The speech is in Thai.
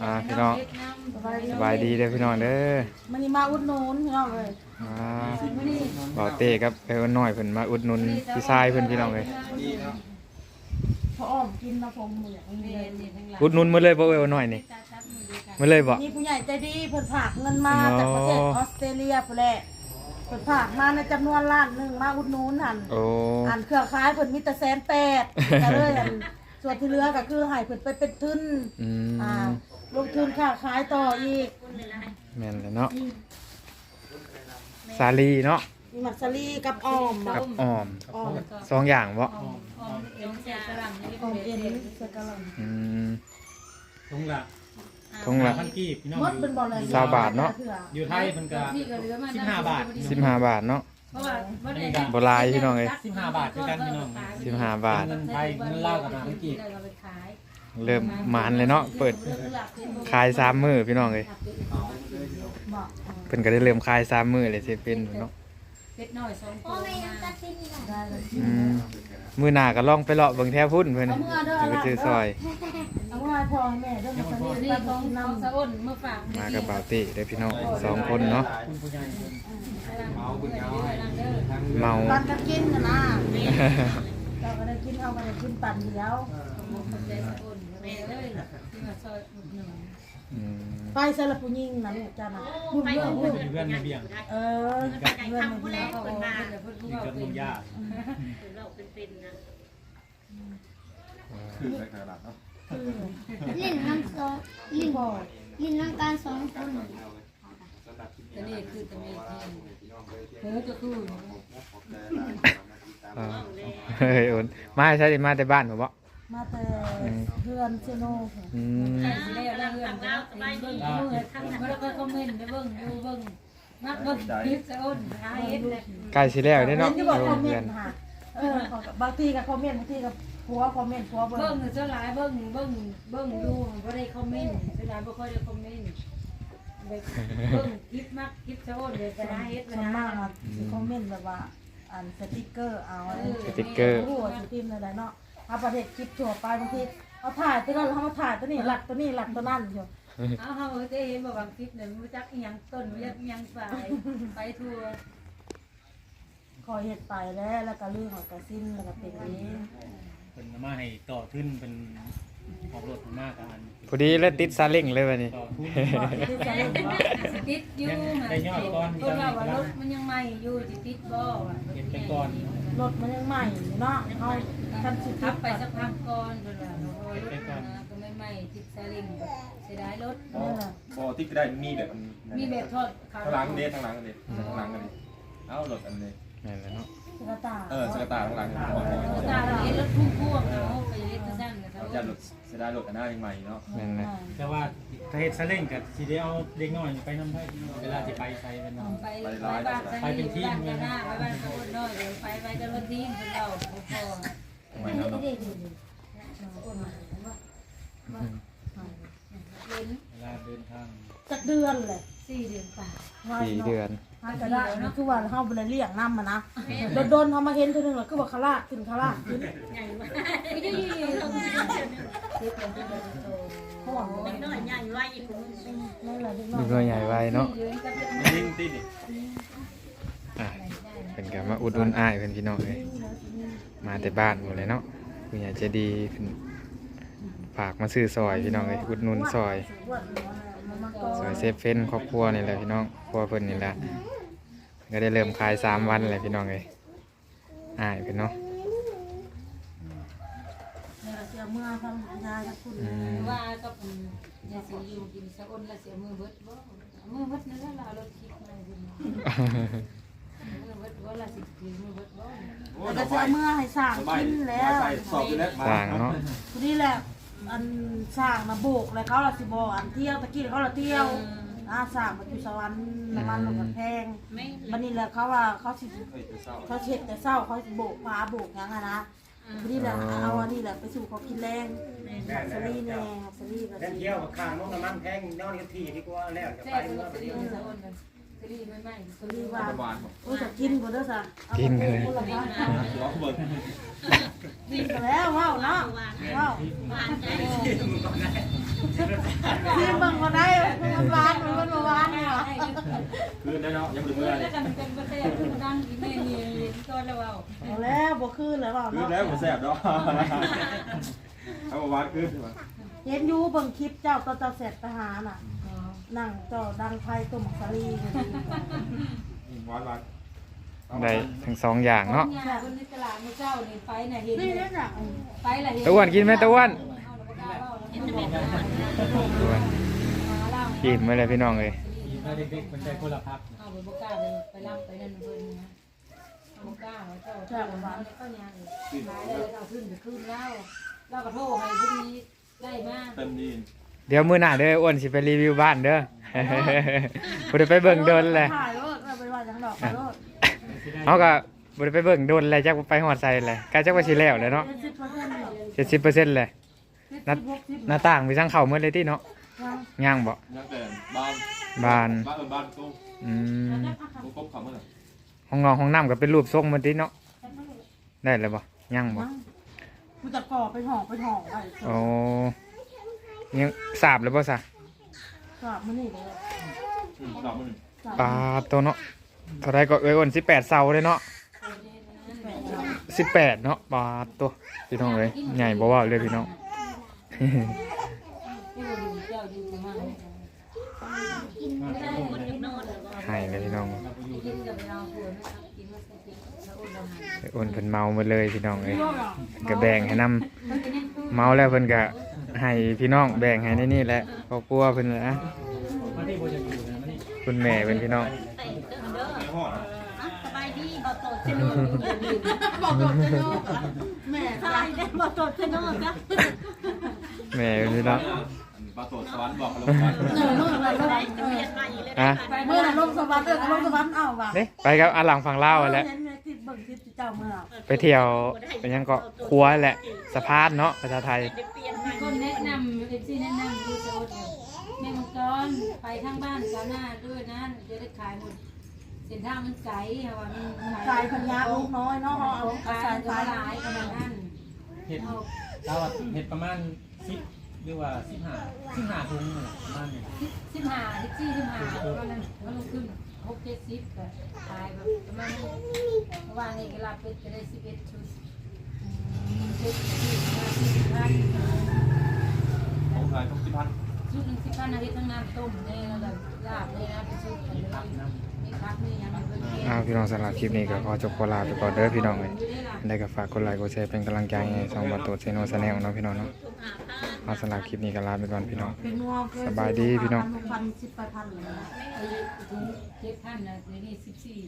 อ่าพี่น้องสบายดีเด้อพี่น้องเด้อมันนี่มาอุดหนุนพี่น้องเลยอ่าบ่าวเต้ครับเอ้นน้อยเพิ่นมาอุดหนุนพี่ชายเพิ่นพี่น้องเอ้ยพออ้อมกินนะผมมืออย่างนี้เลยอุดหนุนหมาเลยบ่เอ้นน้อยนี่มาเลยบ่นี่ผู้ใหญ่ใจดีเพิ่นฝากเงินมาจากประเทศออสเตรเลียพุ่นแหละเพิ่นฝากมาในจำนวนล้านหนึงมาอุดหนุนหั่นโอ้อันเครือข่ายเพิ่นมีแต่แสนแปดก็เลยอันส่วนที่เหลือก็คือให้เพิ่นไปเป็นทุนอือ่าม ลงทุนค้าขายต่ออีกแม่นเลยเนาะสาลีเนาะมีมักซาลีกับอ้อมกับอ้อมอ้อมสองอย่างบ่อ้อมเอ็นใส่กะหล่ำอืมถุงละทงละพันกีบพี่น้องหมดเป็นบ่เลยสามบาทเนาะอยู่ไทยมันก็สิบห้าบาท15บาทเนาะเพราะว่าบ่ได้บ่หลายพี่น้องเอ้ยสิบห้าบาทคือกันพี่น้อง15บาทเงินไทยเงินลาวกับพันกีบ เราไปขายเริ่มหมานเลยเนาะเปิดขายสามมื้อพี่น้องเอ้ยบอกเพิ่นก็ได้เริ่มขายสามมื้อเลยสิเป็นเนาะเป็ดน้อยสองตัวมาได้เลยอืมมื้อหน้าก็ลองไปเลาะเบิ่งแถวพุ่นเพิ่นเอาเมื่อเด้อเดี๋ยวไปซื้อซอยเอาเมื่อให้พ่อให้แม่เด้อมาซาลีนี่กับของน้ของสะอ้นเมื่อฝากมากับบ่าวติเด้อพี่น้องสองคนเนาะคุณผู้ใหญ่เมาบุญเอาเด้อเมาำปันกันกินนะนะเราก็ได้กินเอาก็ได้กินปั่นเดียวคนใจสะอ้น แม่เลยที่มาซอยอุดหนุนอืมไปใส่ละผู้หญิงนะลูกจ้านะพูดเรื่องพูดมีเพื่อนมีเบี้ยงเออเรื่องมันเดียวเขาบอกว่าเดี๋ยวเพิ่นกินเอากับเป็นนมยาเล่นน้ำซอสเล่นพ่อเล่นน้ำการสองคนแต่นี่คือแต่แม่เธอก็คืออ่าเฮ้ยโอนมาใช่ดิมาแต่บ้านผมบ่มาแต่เพื่อนเชโน่ะอืมสิได้เอาเรื่องแล้วเบิ่งเบิ่งข้างหลังแล้วก็คอมเมนต์ไปเบิ่งดูเบิ่งมักเบิ่งคลิปสะอ้นหาเฮ็ดเลยใกล้สิแล้วเด้อเห็เนาะนที่บอกคอมเมเพื่อนนต์ค่ะเออบางทีกับคอมเมนต์บางทีกับผัวคอมเมนต์ผัวเบิ่เบิ่งงเท่าหลายเบิ่งเบิ่งเบิ่งดูบ่ได้คอมเมนต์เท่าหลายบ่ค่อยได้คอมเมนต์เบิ่งคลิปมักคลิปสะอ้นเดี๋ยวจะหาเฮ็ดส่วนมากอะสิคอมเมนต์แบบว่าอันสติกเกอร์เอาอะไร สติ๊กเกอร์โอ้โหสิพิมพ์อะไรเนาะเอาประเทศคลิปทั่วไปบางที เอาถ่ายตัวนั้นแล้วเอามาถ่ายตัวนี้หลักตัวนี้หลักตัวนั้นอยู่เอาเฮาได้เห็นบ่บางคลิปเนี่ยรู้จักอีหยังต้นรู้จักอีหยังปลายไปทั่วคอยเห็ดไปแล้วแล้วก็ลืมของกระซินแล้วก็เป็นนี้เป็นมาให้ต่อทุนเป็นออกรถมากกันพอดีแล้วติดซาเล้งเลยวันนี้ต่อทุนที่จะเล่นว่าสิติดอยู่หาสิคนว่าว่ารถมันยังใหม่อยู่สิติดบ่ว่าเห็นไปก่อนรถมันยังใหม่อยู่เนาะเอาคันสุดขับไปสักพักก่อนเพิ่นว่าเพ ราะว่ารถนะก็ไม่ใหม่ติดซาเล้งเสียดายรถพอที่ก็ได้มีแบบมีแบบทอดขาข้างหลังเด้ทางหลังเด้ทางหลังกันเด้เอารถอันเด้นั่นแหละเนาะสกตาเออสกตาข้างหลังรถตาเราเห็นรถพุ่งพวงเอาะไปเฮ็ดซั่นนะครัเราจะรถเสียดายรถกันหน้ายังใหม่เนาะนั่นแหละแต่ว่าถ้าเฮ็ดซาเล้งกับสิได้เอาเด็กน้อยไปนำได้เวลาสิไปใส่เป็นน้ไปไปบ้านไปเป็นทีมกันหน้าไปบ้านเขาน้อยไปไปกันวันทีมเพิ่นเราพอใหม่แล้วเนาะ เล่นเวลาเดินทางจักเดือนเลยสี่เดือนป่าสี่เดือนหาก็ได้นะคือว่าเฮาบ่ได้เลี้ยงนำมันนะโดนๆเฮามาเห็นเทื่อนึงแล้วคือว่าคาราขึ้นคาราขึ้นไม่ได้ยืนห่วงเลยนั่นแหละเด็กน้อยมีตัวใหญ่ไว้เนาะเดือนกับดิ้นดิ้นอะเป็นกันมาอุดหนุนอ้ายเพิ่นพี่น้องเลยมาแต่บ้านหมดเลยเนาะผู้ใหญ่ใจดีเพิ่น ฝากมาซื้อซอยพี่น้องเลยอุดหนุนซอยอ้วนหัวน่ะมันมาก่อซอยเซฟเฟนครอบครัวนี่แหละพี่น้องครัวเพิ่นนี่แหละก็ได้เริ่มขายสามวันเลยพี่น้องเลยอ้ายเพิ่นเนาะเนี่ยเสียเมื่อทำยาจะคุณอืมว่ากับยาสีอยู่กินสะอ้นแล้วเสียมือเบิดบ่มือเบิดนั่นแหละเราคิดมาดิมือเบิดว่าละสิกินมือเบิดบ่แล้วก็เสียเมื่อให้สร้างสบายกินแล้วใส่สอบอยู่แล้วสร้างเนาะทีนี้แหละ อันสร้างนะโบกเลยเขาละสิบอันเที่ยวตะกี้เขาละเที่ยวอาสร้างมาอยู่สวรรค์น้ำมันมันก็แพงบันนี้แหละเขาว่าเขาสิเฮ้ยแต่เศร้าเขาเช็ดแต่เศร้าเขาสิโบกฟ้าโบกหยังอะนะทีนี้แหละเอาอันนี้แหละไปสู่เขากินแรงฮักซรี่แน่ฮักซรี่ก็แค่สิเที่ยวกับข้างน้องน้ำมันแพงนอนกับที่ดีกว่าแล้วจะแซ่ไปบเมื่อก็ไปดีเที่ยว รี่ไม่ไหม้ก็ลือว่าหวานบอกโอ้จะกินบ่เด้อซะกินเลย ร้องเบิร์กินแล้วว้าวเนาะว้าวกินเบิ่งก่ได้มันหวานมันบ่หวานนี่หว่คืนได้เนาะยังไม่ถึงเมื่อดแล้วเอาแล้วบ่คืนแล้วว้าวคืนแล้วผมแสบเนาะเอาหวานคืนใช่เห็นอยู่เบิ่งคลิปเจ้าตอนจะเสร็จทหารอะ นั่งเจ้าดังไพ่ตุ่มสาลีอยู่ดีหวานหวานได้ทั้งสองอย่างเนาะเนี่ยคนในตลาดมื้อเช้านี่ไปน่ะเห็นนี่นี่น่ะไปละเห็นตะอ้วนกินไหมตะอ้วนตะอ้วนกินไหมเลยพี่น้องเลยถ้าเด็กๆมันได้คนละพักเอาไปบ่กล้าไปไปรับไปนั่นเพิ่นนะบ่กล้าเจ้าเจ้าบ้านก็ยังขายได้เอาขึ้นไปขึ้นแล้วเราก็โทรให้พวกนี้ได้มาเต็มดี เดี๋ยวมื้อหน้าเด้ออ้วนสิไปรีวิวบ้านเด้อบ่ได้ไปเบิ่งโดนเลยถ่ายรถเอาไปว่าจังดอกรถเขาก็บ่ได้ไปเบิ่งโดนเลยจักไปฮอดใส่เลยใกล้จักว่าสิแล้วเลยเนาะเจ็ดสิบเปอร์เซ็นต์เหรอ70%เลยเจ็ดสิบหกสิบหน้าต่างมีทั้งเข้าหมดเลยติเนาะยังย่างบ่ยังแต่บ้านบ้านบ้านเออบ้านตู้อืมตู้ครบคำเมื่อไหร่ห้องนอนห้องน้ำก็เป็นรูปทรงหมันติเนาะได้เลยบ่ย่างบ่ยังกูจะก่อไปห่อไปห่อไปโอ้ ยังสาบเลยบ่ซะกลับมานี่เลยอืมสามมื้อปลาตัวเนาะเท่าไรก็เอ้ยอ้น18เสาเลยเนาะ18เนาะปลาตัวพี่น้องเอ้ยใหญ่บ่ว่าเลยพี่น้องที่บ่ดูเจ้าอยู่ประมาณนี้ให้เลยพี่น้องกินกับเราผัวนะครับกินว่าสติแล้วอุ่นเราหายไอ้อ้นเพิ่นเมาหมดเลยพี่น้องเอ้ยเยอะเหรอเพิ่นก็แบ่งให้นํเมาแล้วเพิ่นก็ ให้พี่น้องแบ่งให้ในนี่แหละครอบครัวเพิ่นแหละมาที่โบจะอยู่นะมานี่คุณแม่เป็นพี่น้องไม่ห่อนะสบายดีบ่โตดเชโนบอกก่อนจะโยกแม่ใช่ได้บ่โตดเชโนจ้ะแม่เป็นพี่น้องปลาโตดสวรรค์บอกกับลงไปเออเมื่อไหร่ก็ได้เออฮะเมื่อไหร่ลงสวรรค์เออลงสวรรค์เอาว่ะนี่ไปกับอาหลังฝั่งลาวแหล้วเห็น ในคลิปเบิ่งคลิปเจ้าเมื่อไปเที่ยวเป็นหยังก็ครัวแหละสะพานเนาะภาษาไทยมีคนแนะนำเอฟซีแนะนำดูโซดแม่มังกรไปทางบ้านสาวหน้าด้วยนะจะได้ขายหมดเส้นทางมันไกลค่ะว่ามันกายพัญญาลูกน้อยเนาะเอาเอาเอาสาสายยก็สายหลายขนาดนั้นเห็ดเราอะเห็ดประมาณสิบหรือว่าสิบห้าสิบห้าถุงนั่นแหละประมาณนี้สิบสิบห้าสิบสี่สิบห้าวันนั้นวันลงขึ้น หกเจ็ดสิบก็ขายแบบประมาณนี้เมื่อวานนี้ก็รับไปจะได้สิบเอ็ดชุดเจ็ดสิบห้าสิบพันของขายทุกสิบพันชุดหนึ่งสิบพันอาทิตย์ทั้งน้ำต้มเนี่ยแล้วแบบลาบเนี่ยนะเป็นชุดกันเลยมีพักมีอย่างไรเป็นอ้าวพี่น้องสำหรับคลิปนี้ก็ขอจบโคลาไปก่อนเด้อพี่น้องเลยได้ก็ฝากกดไลค์กดแชร์เป็นกำลังใจให้ช่องบัตโตเซโนชาแนลเนาะพี่น้องเนาะ เอาสำหรับคลิปนี้ก็ลาไปก่อนพี่น้องเป็นงัวเกินสบายดีพี่น้อง พันสิบแปดพันเลยนะไอ้ถุงเจ็ดพันนะเดี๋ยวนี้สิบสี่